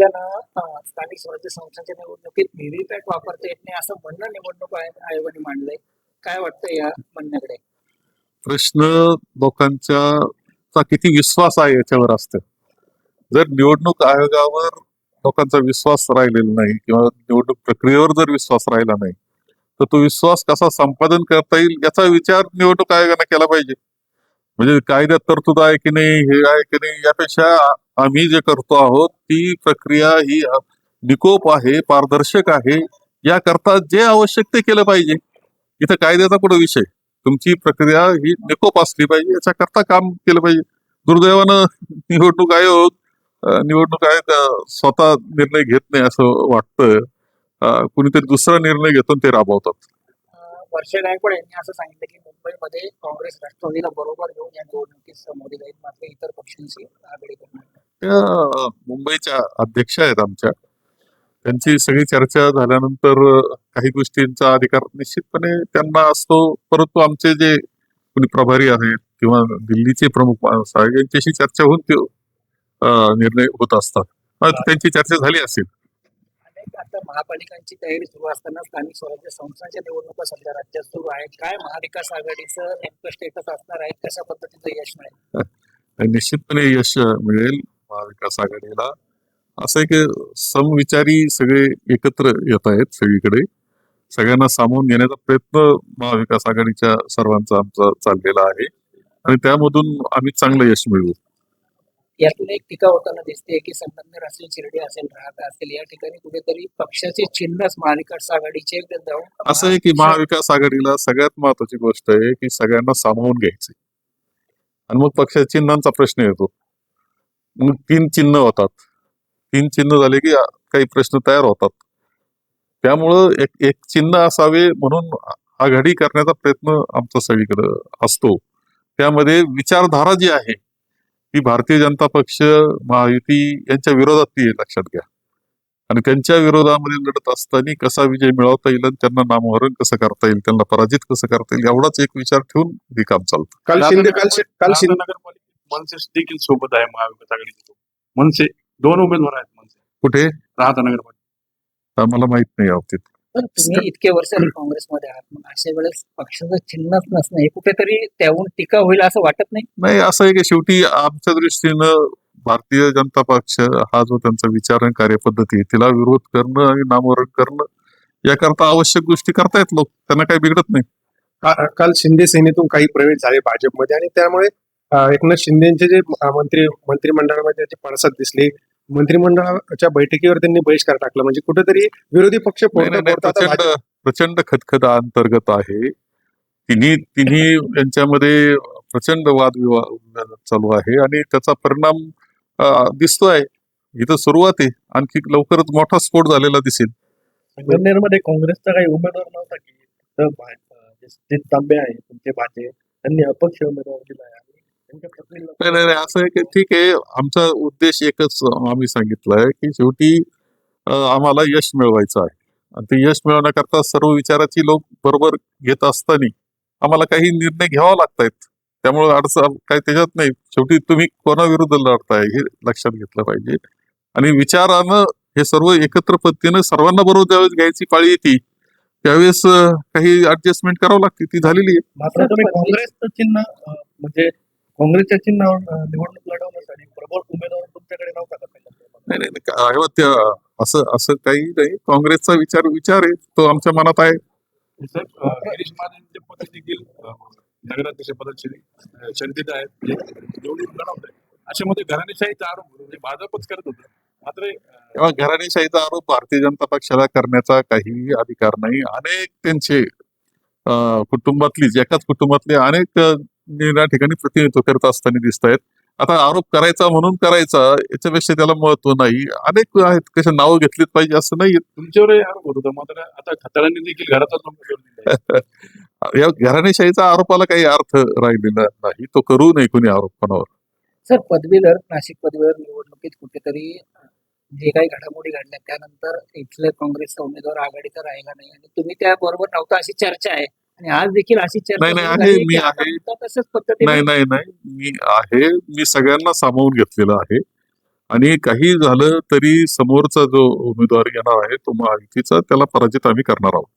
असल्यानं स्थानिक स्वराज्य संस्थांच्या निवडणुकीत व्हीव्हीपॅट वापरता येत नाही असं म्हणणं निवडणूक आयोगाने मांडलंय. काय वाटतं या म्हणण्याकडे? प्रश्न लोकांच्या चा किती विश्वास आहे याच्यावर असतं. जर निवडणूक आयोगावर लोकांचा विश्वास राहिलेला नाही किंवा निवडणूक प्रक्रियेवर जर विश्वास राहिला नाही तर तो विश्वास कसा संपादन करता येईल याचा विचार निवडणूक आयोगाने केला पाहिजे. म्हणजे कायद्यात तरतूद आहे की नाही हे आहे की नाही यापेक्षा आम्ही जे करतो आहोत ती प्रक्रिया ही निकोप आहे पारदर्शक आहे. याकरता जे आवश्यक ते केलं पाहिजे. इथं कायद्याचा कुठं विषय. तुमची प्रक्रिया ही निकोप असली पाहिजे याच्याकरता काम केलं पाहिजे. दुर्दैवानं निवडणूक आयोग निवडणूक आयोग स्वतः निर्णय घेत नाही असं वाटतं कुणीतरी दुसरा निर्णय घेतो ते राबवतात. वर्ष गायकवाड यांनी असं सांगितलं की मुंबईमध्ये काँग्रेस राष्ट्रवादीला बरोबर घेऊन या निवडणुकीत समोर जाईल मात्र इतर पक्षांशी आघाडी करणार त्या मुंबईच्या अध्यक्ष आहेत आमच्या. त्यांची सगळी चर्चा झाल्यानंतर काही गोष्टींचा अधिकार निश्चितपणे त्यांना असतो. परंतु आमचे जे कोणी प्रभारी आहेत किंवा दिल्लीचे प्रमुख माणूस आहेत यांच्याशी चर्चा होऊन ते निर्णय होत असतात. त्यांची चर्चा झाली असेल. अनेक आता महापालिकांची तयारी सुरू असताना स्थानिक स्वराज्य संस्थांच्या निवडणुका सध्या राज्यात सुरू आहेत. काय महाविकास आघाडीचं नेमकं स्टेटस असणार आहे? कशा पद्धतीचं यश मिळेल? निश्चितपणे यश मिळेल. महाविकास आघाडीला. असं आहे की समविचारी सगळे एकत्र येत आहेत सगळीकडे. सगळ्यांना सामावून घेण्याचा प्रयत्न महाविकास आघाडीच्या सर्वांचा आमचा चाललेला आहे. आणि त्यामधून आम्ही चांगलं यश मिळवू. यातून एक टीका होताना दिसते की संगमनेर असेल शिर्डी असेल राहता असेल या ठिकाणी कुठेतरी पक्षाचे चिन्हच महाविकास आघाडीचे असं आहे की महाविकास आघाडीला सगळ्यात महत्वाची गोष्ट आहे की सगळ्यांना सामावून घ्यायचे आणि मग पक्षाच्या चिन्हांचा प्रश्न येतो. मग तीन चिन्ह होतात. तीन चिन्ह झाले की काही प्रश्न तयार होतात. त्यामुळं एक एक चिन्ह असावे म्हणून आघाडी करण्याचा प्रयत्न आमचा सगळीकडे असतो. त्यामध्ये विचारधारा जी आहे ती भारतीय जनता पक्ष महायुती यांच्या विरोधात ती आहे, लक्षात घ्या. आणि त्यांच्या विरोधामध्ये लढत असताना कसा विजय मिळवता येईल आणि त्यांना नामोहरण कसं करता येईल त्यांना पराजित कसं करता येईल एवढाच एक विचार ठेवून हे काम चालतं. काल शिंदे काल काल शिंदे मनसे देखील सोबत आहे महाविकास आघाडीचे मनसे दोन उमेदवार आहेत मनसे. कुठे? राहता नगरपालिका. मला माहीत नाही या बाबतीत. पण तुम्ही इतके वर्ष आधी काँग्रेसमध्ये आहात मग अशा वेळेस पक्षाचं चिन्हच नसणं हे कुठेतरी त्याहून टीका होईल असं वाटत नाही? नाही असं आहे की शेवटी आमच्या दृष्टीनं भारतीय जनता पक्ष हा जो त्यांचा विचार आणि कार्यपद्धती आहे तिला विरोध करणं आणि नामोहरण करणं याकरता आवश्यक गोष्टी करतायत लोक. त्यांना काही बिघडत नाही. का- काल शिंदे सेनेतून काही प्रवेश झाले भाजपमध्ये आणि त्यामुळे एकनाथ शिंदेचे जे मंत्री मंत्रिमंडळामध्ये त्याचे पडसाद दिसले मंत्रिमंडळाच्या बैठकीवर त्यांनी बहिष्कार टाकला. म्हणजे कुठेतरी विरोधी पक्ष प्रचंड प्रचंड खतखता अंतर्गत आहे. तिन्ही तिन्ही यांच्यामध्ये प्रचंड वादविवाद चालू आहे आणि त्याचा परिणाम दिसतोय. इथं सुरुवात आहे. आणखी लवकरच मोठा स्फोट झालेला दिसेल. संगमनेरमध्ये काँग्रेसचा काही उमेदवार नव्हता की जे तांबे आहे तुमचे त्यांनी अपक्ष उमेदवार दिला आहे नाही नाही असं आहे की ठीक आहे आमचा उद्देश एकच आम्ही सांगितलंय की शेवटी आम्हाला यश मिळवायचं आहे. आणि ते यश मिळवण्याकरता सर्व विचाराची लोक बरोबर घेत असताना आम्हाला काही निर्णय घ्यावा लागतायत. त्यामुळे अडचण काही त्याच्यात नाही. शेवटी तुम्ही कोणाविरुद्ध लढताय हे लक्षात घेतलं पाहिजे. आणि विचारानं हे सर्व एकत्र पद्धतीनं सर्वांना बरोबर ज्यावेळेस घ्यायची पाळी येते त्यावेळेस काही ऍडजस्टमेंट करावं लागते. ती झालेली आहे. मात्र तुम्ही काँग्रेसचं चिन्ह म्हणजे काँग्रेसच्या चिन्हावर अं, निवडणूक लढवण्यासाठी प्रबळ उमेदवार तुमच्याकडे नव्हता का? नाही नाही नाही, असं असं काही नाही. काँग्रेसचा विचार विचार आहे. तो आमच्या मनात आहे. सर अं, गिरीश महाजनचे पद देखील अं, नगराध्यक्ष पदाचे अं, चर्चेत आहेत. जे निवडणूक लढवत आहेत. अशा मध्ये घराणेशाहीचा आरोप म्हणजे भाजपच करत होतं. मात्र अं, तेव्हा घराणेशाहीचा आरोप भारतीय जनता पक्षाला करण्याचा काही अधिकार नाही. अनेक त्यांचे अं, कुटुंबातलीच एकाच कुटुंबातले अनेक अं, या ठिकाणी प्रतिनिधित्व करत असताना दिसत आहेत आता आरोप करायचा म्हणून करायचा याच्यापेक्षा त्याला महत्त्व नाही. अनेक आहेत कशा नावं घेतलीच पाहिजे असं नाही. तुमच्यावरही आरोप होत होता. मात्र आता खताळांनी देखील दिलाय या घराणेशाहीचा आरोपाला काही अर्थ राहिलेला नाही. तो करू नये कोणी आरोप कोणावर. सर पदवीधर नाशिक पदवीधर निवडणुकीत कुठेतरी जे काही घडामोडी घडल्या त्यानंतर इथले काँग्रेसचा उमेदवार आघाडीचा राहिला नाही. आणि तुम्ही त्या बरोबर नव्हता अशी चर्चा आहे. आणि आज देखील अशी चर्चा नाही, नाही, सुरू आहे, झाली मी की आता आहे. सुद्धा तशाच पद्धतीने नाही नाही नाही मी आहे मी सगळ्यांना सामावून घेतलेलं आहे आणि काही झालं तरी समोरचा जो उमेदवार येणार आहे तो महायुतीचा त्याला पराजित आम्ही करणार आहोत